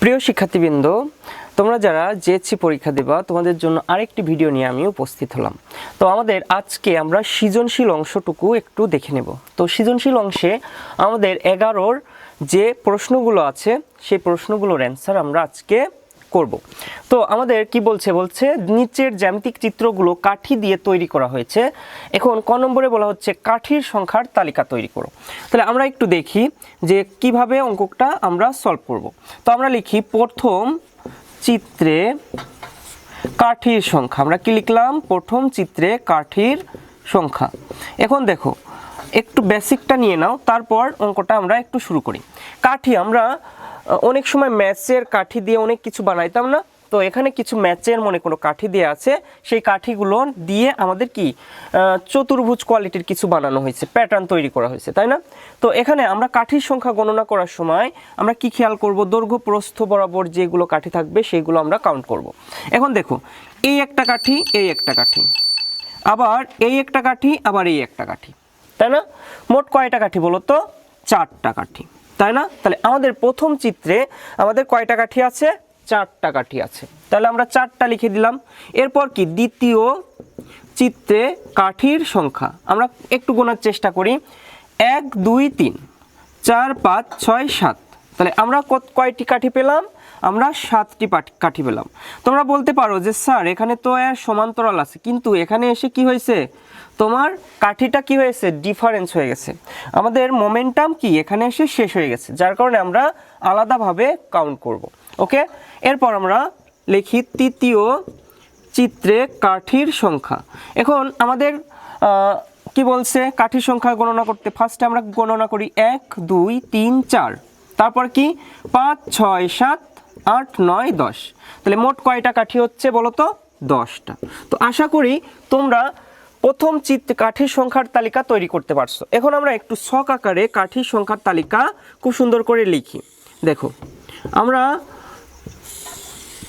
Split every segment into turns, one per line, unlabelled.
প্রিয় শিক্ষার্থীবৃন্দ, তোমরা যারা জেএসসি পরীক্ষা দেবা, তোমাদের জন্য আরেকটি ভিডিও নিয়ে আমি উপস্থিত হলাম। তো আমাদের আজকে আমরা সৃজনশীল অংশটুকু একটু দেখে নেব। তো সৃজনশীল অংশে আমাদের এগারোর যে প্রশ্নগুলো আছে, সেই প্রশ্নগুলোর অ্যান্সার আমরা আজকে করব। তো আমাদের কি বলছে? বলছে, নিচের জ্যামিতিক চিত্রগুলো কাঠি দিয়ে তৈরি করা হয়েছে। এখন ক নম্বরে বলা হচ্ছে, কাঠির সংখ্যার তালিকা তৈরি করো। তাহলে আমরা একটু দেখি যে কীভাবে অঙ্কটা আমরা সলভ করব। তো আমরা লিখি, প্রথম চিত্রে কাঠির সংখ্যা। আমরা কি লিখলাম? প্রথম চিত্রে কাঠির সংখ্যা। এখন দেখো একটু বেসিকটা নিয়ে নাও, তারপর অঙ্কটা আমরা একটু শুরু করি। কাঠি আমরা অনেক সময় ম্যাচের কাঠি দিয়ে অনেক কিছু বানাইতাম না, তো এখানে কিছু ম্যাচের মনে কোনো কাঠি দিয়ে আছে, সেই কাঠিগুলো দিয়ে আমাদের কি চতুর্ভুজ কোয়ালিটির কিছু বানানো হয়েছে প্যাটার্ন তৈরি করা হয়েছে, তাই না? তো এখানে আমরা কাঠির সংখ্যা গণনা করার সময় আমরা কি খেয়াল করব? দৈর্ঘ্য, প্রস্থ বরাবর যেগুলো কাঠি থাকবে সেইগুলো আমরা কাউন্ট করব। এখন দেখো, এই একটা কাঠি, এই একটা কাঠি, আবার এই একটা কাঠি, আবার এই একটা কাঠি। তাই না? মোট কয়টা কাঠি বলো তো? চারটা কাঠি। তাই না? তাহলে আমাদের প্রথম চিত্রে আমাদের কয়টা কাঠি আছে? চারটা কাঠি আছে। তাহলে আমরা চারটা লিখে দিলাম। এরপর কি? দ্বিতীয় চিত্রে কাঠির সংখ্যা। আমরা একটু গোনার চেষ্টা করি। এক, দুই, তিন। চার, পাঁচ, ছয়, সাত। তাহলে আমরা কয়টি কাঠি পেলাম? আমরা সাতটি কাঠি পেলাম। তোমরা বলতে পারো যে, স্যার, এখানে তো এর সমান্তরাল আছে। কিন্তু এখানে এসে কি হয়েছে? তোমার কাঠিটা কি হয়েছে? ডিফারেন্স হয়ে গেছে। আমাদের মোমেন্টাম কি? এখানে এসে শেষ হয়ে গেছে, যার কারণে আমরা আলাদাভাবে কাউন্ট করব। ওকে? এরপর আমরা লিখি তৃতীয় চিত্রে কাঠির সংখ্যা। এখন আমাদের কি বলছে? কাঠির সংখ্যা গণনা করতে ফার্স্টে আমরা গণনা করি এক, দুই, তিন, চার। তারপর কি? পাঁচ, ছয়, সাত, আট, নয়, দশ। তাহলে মোট কয়টা কাঠি হচ্ছে বলো তো দশটা। তো আশা করি তোমরা প্রথম চিত্র কাঠির সংখ্যার তালিকা তৈরি করতে পারছ। এখন আমরা একটু শখ আকারে কাঠির সংখ্যার তালিকা খুব সুন্দর করে লিখি। দেখো, আমরা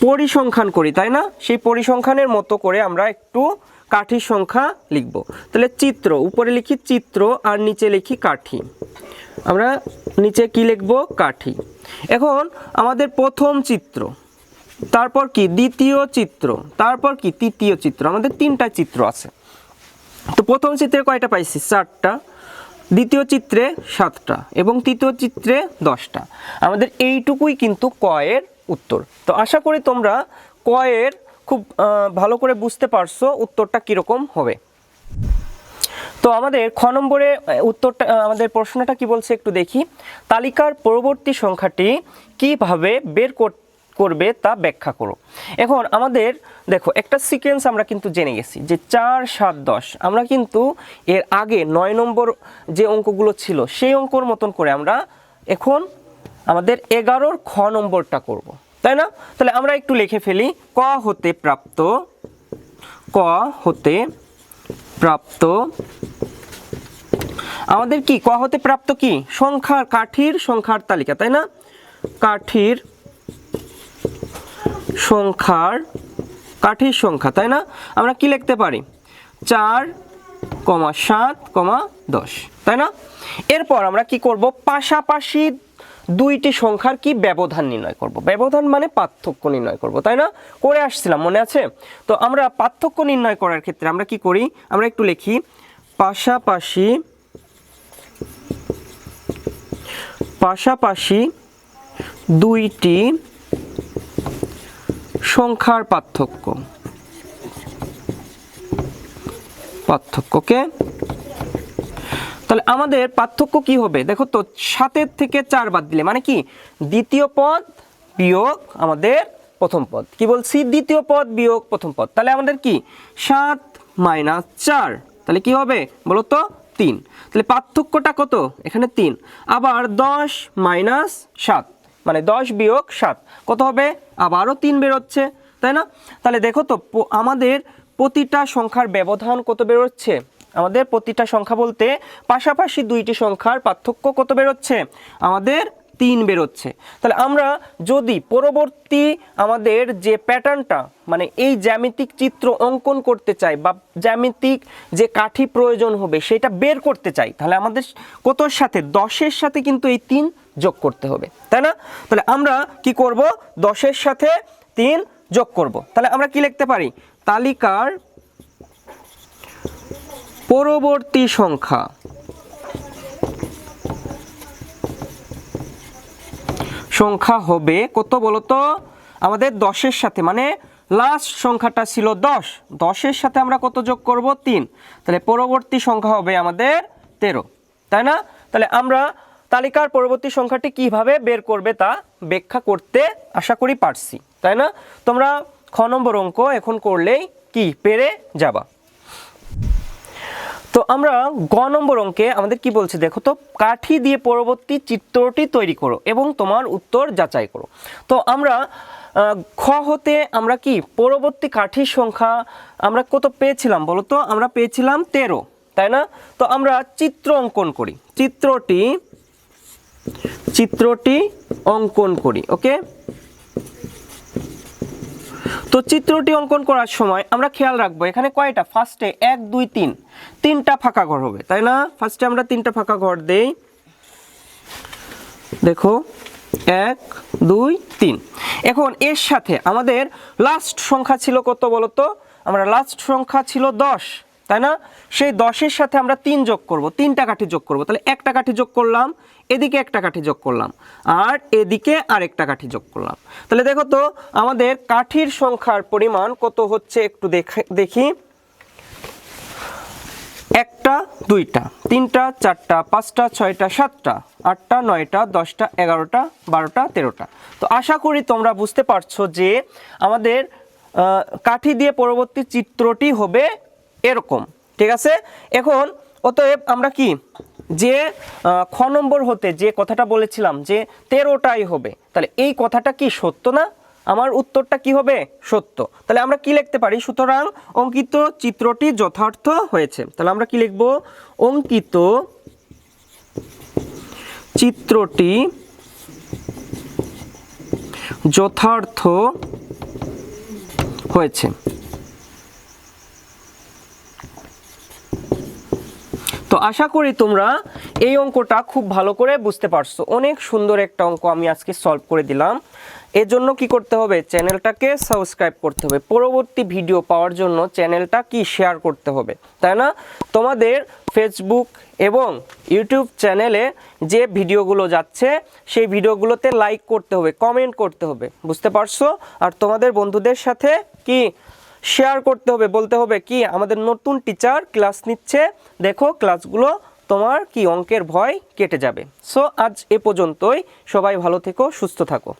পরিসংখ্যান করি, তাই না? সেই পরিসংখ্যানের মতো করে আমরা একটু কাঠির সংখ্যা লিখব। তাহলে চিত্র, উপরে লিখি চিত্র আর নিচে লিখি কাঠি। আমরা নিচে কি লিখব? কাঠি। এখন আমাদের প্রথম চিত্র, তারপর কি? দ্বিতীয় চিত্র, তারপর কি? তৃতীয় চিত্র, আমাদের তিনটা চিত্র আছে। তো প্রথম চিত্রে কয়টা পাইছি? চারটা, দ্বিতীয় চিত্রে সাতটা এবং তৃতীয় চিত্রে দশটা। আমাদের এইটুকুই কিন্তু কয়ের উত্তর। তো আশা করি তোমরা কয়ের খুব ভালো করে বুঝতে পারছ উত্তরটা কীরকম হবে। তো আমাদের খ নম্বরে উত্তরটা আমাদের প্রশ্নটা কি বলছে একটু দেখি। তালিকার পরবর্তী সংখ্যাটি কীভাবে বের কর- করবে তা ব্যাখ্যা করো। এখন আমাদের, দেখো, একটা সিকোয়েন্স আমরা কিন্তু জেনে গেছি যে চার, সাত, দশ। আমরা কিন্তু এর আগে নয় নম্বর যে অঙ্কগুলো ছিল, সেই অঙ্কর মতন করে আমরা এখন আমাদের এগারোর খ নম্বরটা করব। তাই না? তাহলে আমরা একটু লিখে ফেলি, ক হতে প্রাপ্ত, ক হতে প্রাপ্ত, আমাদের কি? ক হতে প্রাপ্ত কি? সংখ্যার কাঠির সংখ্যার তালিকা, তাই না? কাঠির সংখ্যার কাঠির সংখ্যা, তাই না? আমরা কি লিখতে পারি? চার কমা সাত কমা দশ, তাই না? এরপর আমরা কি করব? পাশাপাশি দুইটি সংখ্যার কি ব্যবধান নির্ণয় করব? ব্যবধান মানে পার্থক্য নির্ণয় করব, তাই না? করে আসছিলাম, মনে আছে? তো আমরা পার্থক্য নির্ণয় করার ক্ষেত্রে আমরা কি করি? আমরা একটু লিখি। পাশাপাশি পাশাপাশি দুইটি সংখ্যার পার্থক্য। পার্থক্যকে তাহলে আমাদের পার্থক্য কি হবে? দেখো তো, সাতের থেকে চার বাদ দিলে মানে কি? দ্বিতীয় পদ বিয়োগ আমাদের প্রথম পদ। কি বলছি? দ্বিতীয় পদ বিয়োগ প্রথম পদ। তাহলে আমাদের কি? সাত মাইনাস চার। তাহলে কি হবে? বলো তো, তিন। তাহলে পার্থক্যটা কত? এখানে তিন। আবার দশ মাইনাস সাত। মানে দশ বিয়োগ সাত। কত হবে? আবারও তিন বেরোচ্ছে, তাই না? তাহলে দেখো তো আমাদের প্রতিটা সংখ্যার ব্যবধান কত বেরোচ্ছে? আমাদের প্রতিটা সংখ্যা বলতে পাশাপাশি দুইটি সংখ্যার পার্থক্য কত বেরোচ্ছে? আমাদের তিন বেরোচ্ছে। তাহলে আমরা যদি পরবর্তী আমাদের যে প্যাটার্নটা মানে এই জ্যামিতিক চিত্র অঙ্কন করতে চাই বা জ্যামিতিক যে কাঠি প্রয়োজন হবে সেটা বের করতে চাই, তাহলে আমাদের কতর সাথে? দশের সাথে কিন্তু এই তিন যোগ করতে হবে, তাই না? তাহলে আমরা কি করব? দশের সাথে তিন যোগ করব। তাহলে আমরা কি লিখতে পারি? তালিকার পরবর্তী সংখ্যা। সংখ্যা হবে কত বলতো? আমাদের দশের সাথে মানে লাস্ট সংখ্যাটা ছিল দশ। দশের সাথে আমরা কত যোগ করব? তিন। তাহলে পরবর্তী সংখ্যা হবে আমাদের তেরো। তাই না? তাহলে আমরা তালিকার পরবর্তী সংখ্যাটি কীভাবে বের করবে তা ব্যাখ্যা করতে আশা করি পারছি। তাই না? তোমরা খ নম্বর অঙ্ক এখন করলেই কি? পেরে যাবা। তো আমরা গ নম্বর অঙ্কে আমাদের কি বলছে দেখো তো, কাঠি দিয়ে পরবর্তী চিত্রটি তৈরি করো এবং তোমার উত্তর যাচাই করো। তো আমরা খ হতে আমরা কি, পরবর্তী কাঠির সংখ্যা আমরা কত পেয়েছিলাম বলো তো? আমরা পেয়েছিলাম তেরো, তাই না? তো আমরা চিত্র অঙ্কন করি। চিত্রটি চিত্রটি অঙ্কন করি ওকে তো চিত্রটি অঙ্কন করার সময় আমরা খেয়াল রাখব, এখানে কয়টা? ফার্স্টে এক, দুই, তিন। তিনটা ফাঁকা ঘর হবে, তাই না? ফার্স্টে আমরা তিনটা ফাঁকা ঘর দেই। দেখো, এক, দুই, তিন। এখন এর সাথে আমাদের লাস্ট সংখ্যা ছিল কত বলতো? আমরা লাস্ট সংখ্যা ছিল দশ। তাই না? সেই দশের সাথে আমরা তিন যোগ করব, তিনটা কাঠি যোগ করব। তাহলে একটা কাঠি যোগ করলাম, এদিকে একটা কাঠি যোগ করলাম, আর এদিকে আরেকটা কাঠি যোগ করলাম। তাহলে দেখো তো, আমাদের কাঠির সংখ্যার পরিমাণ কত হচ্ছে একটু দেখে একটা, দুইটা, তিনটা, চারটা, পাঁচটা, ছয়টা, সাতটা, আটটা, নয়টা, দশটা, এগারোটা, বারোটা, তেরোটা। তো আশা করি তোমরা বুঝতে পারছ যে আমাদের কাঠি দিয়ে পরবর্তী চিত্রটি হবে এরকম, ঠিক আছে? এখন অতএব আমরা কি? যে খ নম্বর হতে যে কথাটা বলেছিলাম যে তেরোটাই হবে, তাহলে এই কথাটা কি সত্য না? আমার উত্তরটা কি হবে? সত্য। তাহলে আমরা কি লিখতে পারি? সুতরাং অঙ্কিত চিত্রটি যথার্থ হয়েছে। তাহলে আমরা কি লিখব? অঙ্কিত চিত্রটি যথার্থ হয়েছে। তো আশা করি তোমরা এই অঙ্কটা খুব ভালো করে বুঝতে পারছ। অনেক সুন্দর একটা অঙ্ক আমি আজকে সলভ করে দিলাম। এর জন্য কি করতে হবে? চ্যানেলটাকে সাবস্ক্রাইব করতে হবে। পরবর্তী ভিডিও পাওয়ার জন্য চ্যানেলটা কি শেয়ার করতে হবে? তাই না? তোমাদের ফেসবুক এবং ইউটিউব চ্যানেলে যে ভিডিওগুলো যাচ্ছে, সেই ভিডিওগুলোতে লাইক করতে হবে কমেন্ট করতে হবে। বুঝতে পারছ? আর তোমাদের বন্ধুদের সাথে কি শেয়ার করতে হবে, বলতে হবে কি, আমাদের নতুন টিচার ক্লাস নিচ্ছে, দেখো ক্লাসগুলো তোমার কি অঙ্কের ভয় কেটে যাবে। সো আজ এ পর্যন্তই, সবাই ভালো থেকো, সুস্থ থাকো।